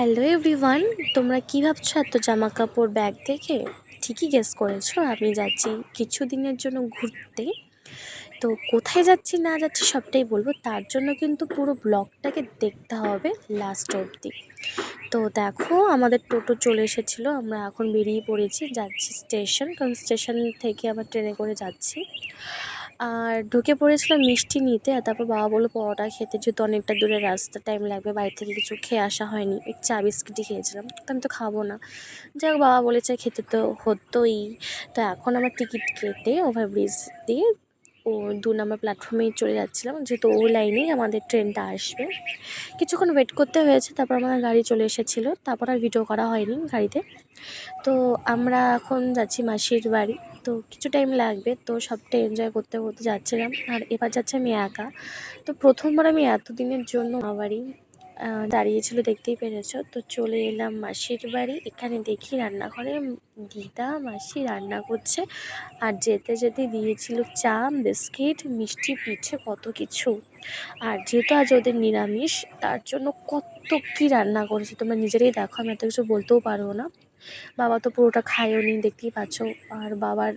Hello everyone, তোমরা কী ভাবছ এত জামা কাপড় ব্যাগ দেখে? ঠিকই গেস করেছ, আমি যাচ্ছি কিছু দিনের জন্য ঘুরতে। তো কোথায় যাচ্ছি, না যাচ্ছি সবটাই বলব। তার জন্য কিন্তু পুরো ব্লগটাকে দেখতে হবে লাস্ট অবধি। তো দেখো, আমাদের টোটো চলে এসেছিল, আমরা এখন বেরিয়ে পড়েছি, যাচ্ছি স্টেশন কারণ স্টেশন থেকে আবার ট্রেনে করে যাচ্ছি। আর ঢুকে পড়েছিলাম মিষ্টি নিতে আর তারপর বাবা বলল পরোটা খেতে যেহেতু অনেকটা দূরে রাস্তা টাইম লাগবে। বাড়ি থেকে কিছু খেয়ে আসা হয়নি। এক চা বিস্কিটই খেয়েছিলাম। তো আমি তো খাব না। যাই হোক, বাবা বলেছে খেতে তো হতোই। তো এখন আমার টিকিট কেটে ওভারব্রিজ দিয়ে ও দু নম্বর প্ল্যাটফর্মেই চলে যাচ্ছিলাম। যেহেতু ওই লাইনেই আমাদের ট্রেনটা আসবে। কিছুক্ষণ ওয়েট করতে হয়েছে, তারপর আমাদের গাড়ি চলে এসেছিল। তারপর আর ভিডিও করা হয়নি গাড়িতে। তো আমরা এখন যাচ্ছি মাসির বাড়ি। তো কিছু টাইম লাগবে তো সবটা এনজয় করতে করতে যাচ্ছিলাম। আর এবার যাচ্ছে আমি একা। তো প্রথমবার আমি এতদিনের জন্য আহ, দাঁড়িয়েছিল, দেখতেই পেরেছ। তো চলে এলাম মাসির বাড়ি। এখানে দেখি রান্নাঘরে দিদা মাসি রান্না করছে। আর যেতে যেতে দিয়েছিল চা বিস্কিট, মিষ্টি পিঠে কত কিছু। আর যেহেতু আজ ওদের নিরামিষ, তার জন্য কত কী রান্না করেছে তোমরা নিজেরাই দেখো, আমি এত কিছু বলতেও পারব না। বাবা তো পুরোটা খায়ও নি দেখতেই পাচ্ছ। আর বাবার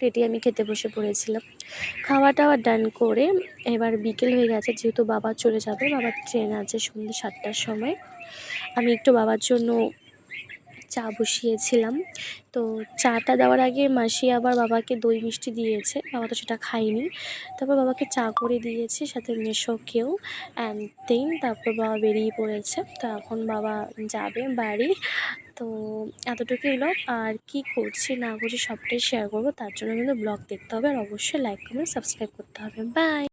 পেটে আমি খেতে বসে পড়েছিলাম। খাওয়া টাওয়া ডান করে এবার বিকেল হয়ে গেছে, যেহেতু বাবা চলে যাবে বাবার ট্রেন আছে সন্ধ্যে সাতটার সময়। আমি একটু বাবার জন্য চা বসিয়েছিলাম। তো চাটা দেওয়ার আগে মাসি আবার বাবাকে দই মিষ্টি দিয়েছে। বাবা তো সেটা খায়নি। তারপর বাবাকে চা করে দিয়েছি, সাথে মেশোকেও অ্যান্ড দেন তারপর বাবা বেরিয়ে পড়েছে। তো এখন বাবা যাবে বাড়ি। তো এতটুকুই ব্লগ আর কি করছি, না করছি সবটাই শেয়ার করব। তার জন্য কিন্তু ব্লগ দেখতে হবে। আর অবশ্যই লাইক কমেন্ট সাবস্ক্রাইব করতে হবে। বাই